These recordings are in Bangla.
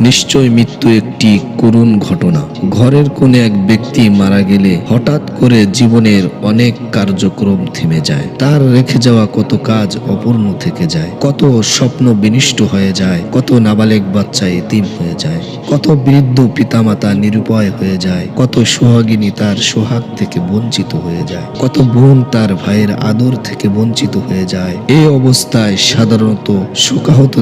নিশ্চয় মৃত্যু একটি করুণ ঘটনা। ঘরের এক ব্যক্তি মারা গেলে হঠাৎ করে জীবনের অনেক কার্যক্রম থেমে যায়। তার রেখে যাওয়া কত কাজ অপূর্ণ থেকে যায়। কত স্বপ্ন বিনিষ্ট হয়ে যায়। কত নাবালেক বাচ্চা এতিম হয়ে যায়। কত বৃদ্ধ পিতামাতা নিরুপায় হয়ে যায়। কত সোহাগিনী তার সোহাগ থেকে বঞ্চিত হয়ে যায়। কত বোন তার ভাইয়ের আদর থেকে বঞ্চিত হয়ে যায়। এই অবস্থায় সাধারণত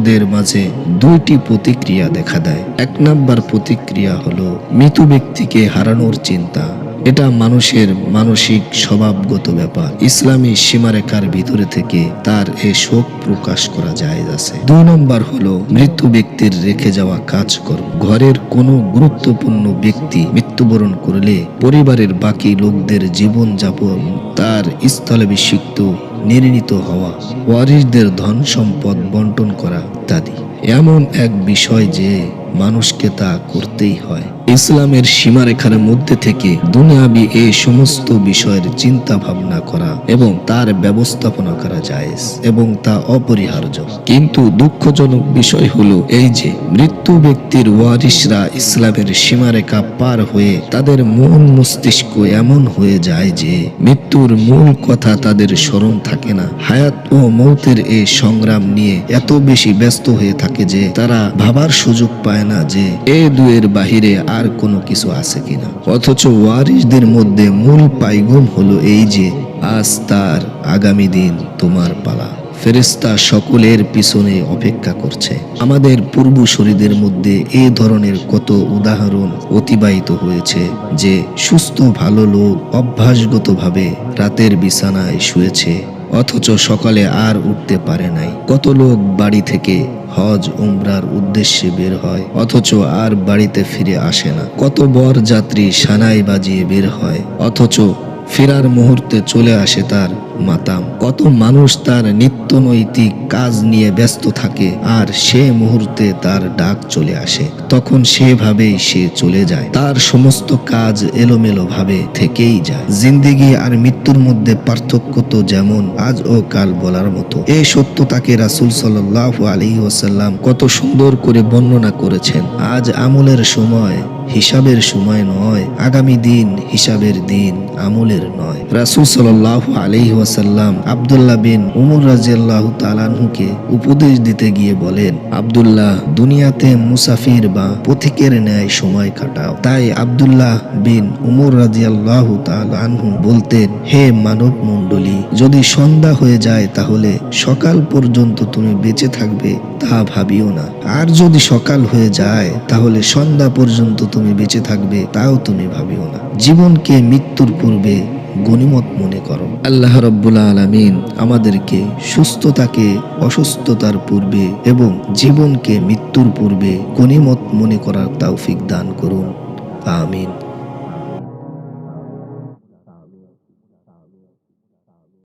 শোকাহতদের মাঝে দুইটি প্রতিক্রিয়া দেখা দেয়। এক নাম্বার প্রতিক্রিয়া হলো মৃত ব্যক্তিকে হারানোর চিন্তা। এটা মানুষের মানসিক স্বভাবগত ব্যাপার। ইসলামী সীমারেখার ভিতরে থেকে তার এ শোক প্রকাশ করা যায় আছে। দুই নম্বর হলো মৃত্যু ব্যক্তির রেখে যাওয়া কাজকর্ম। ঘরের কোনো গুরুত্বপূর্ণ ব্যক্তি মৃত্যুবরণ করলে পরিবারের বাকি লোকদের জীবন যাপন তার স্থলাভিষিক্ত নির্ণীত হওয়া, ওয়ারিসদের ধন সম্পদ বন্টন করা ইত্যাদি। এমন এক বিষয় যে মানুষকে তা করতেই হয়। ইসলামের সীমারেখার মধ্যে থেকে দুনিয়াবি এই সমস্ত বিষয়ের চিন্তা ভাবনা করা এবং তার ব্যবস্থাপনা করা যায় এবং তা অপরিহার্য। কিন্তু দুঃখজনক বিষয় হলো এই যে, মৃত্যু ব্যক্তির ওয়ারিসরা ইসলামের সীমারেখা পার হয়ে তাদের মন মস্তিষ্ক এমন হয়ে যায় যে, মৃত্যুর মূল কথা তাদের স্মরণ থাকে না। হায়াত ও মৌতের এই সংগ্রাম নিয়ে এত বেশি ব্যস্ত হয়ে থাকে যে, তারা ভাবার সুযোগ পায় না যে, এ দুয়ের বাহিরে আর কোনো কিছু আছে কিনা। অথচ ওয়ারিসদের মধ্যে মূল পাইগুম হলো এই যে, আজ তার আগামী দিন তোমার পালা। ফেরেস্তা সকলের পিছনে অপেক্ষা করছে। আমাদের পূর্বসূরিদের মধ্যে এ ধরনের কত উদাহরণ অতিবাহিত হয়েছে যে, সুস্থ ভালো লোক অভ্যাসগতভাবে রাতের বিছানায় শুয়েছে। অথচ সকালে আর উঠতে পারে নাই। কত লোক বাড়ি থেকে হজ, উমরার উদ্দেশ্যে বের হয়, অথচ আর বাড়িতে ফিরে আসে না। কত বর যাত্রী সানাই বাজিয়ে বের হয়, অথচ ফেরার মুহূর্তে চলে আসে তার মাতাম। কত মানুষ তার নিত্য নৈতিক কাজ নিয়ে ব্যস্ত থাকে আর সে মুহূর্তে তার ডাক চলে আসে। তখন সেভাবেই সে চলে যায়। তার সমস্ত কাজ এলোমেলো ভাবে থেকেই যায়। জিন্দিগি আর মৃত্যুর মধ্যে পার্থক্য তো যেমন আজ ও কাল বলার মতো। এই সত্যতাকে রাসুল সাল্লাহ আলী ওসাল্লাম কত সুন্দর করে বর্ণনা করেছেন। আজ আমলের সময় হিসাবের সময় নয়, আগামী দিন হিসাবের দিন আমলের নয়। রাসুল সাল্লাহ আলহি ওয়াসাল্লাম আবদুল্লাহ বিন উমর রাজিয়াল্লাহ তালানহুকে উপদেশ দিতে গিয়ে বলেন, আবদুল্লাহ, দুনিয়াতে মুসাফির বা পথিকের ন্যায় সময় কাটাও। তাই আবদুল্লাহ বিন উমর রাজিয়াল্লাহ তালানহু বলতেন, হে মানব মণ্ডলী যদি সন্ধ্যা হয়ে যায় তাহলে সকাল পর্যন্ত তুমি বেঁচে থাকবে তা ভাবিও না। আর যদি সকাল হয়ে যায় তাহলে সন্ধ্যা পর্যন্ত তুমি বেঁচে থাকবে তাও তুমি ভাবিও না। জীবনকে মৃত্যুর পূর্বে গণিমত মনে করো। আল্লাহ রব্বুল আলমিন আমাদেরকে সুস্থতাকে, অসুস্থতার পূর্বে এবং জীবনকে মৃত্যুর পূর্বে গণিমত মনে করার তৌফিক দান করুন। আমিন।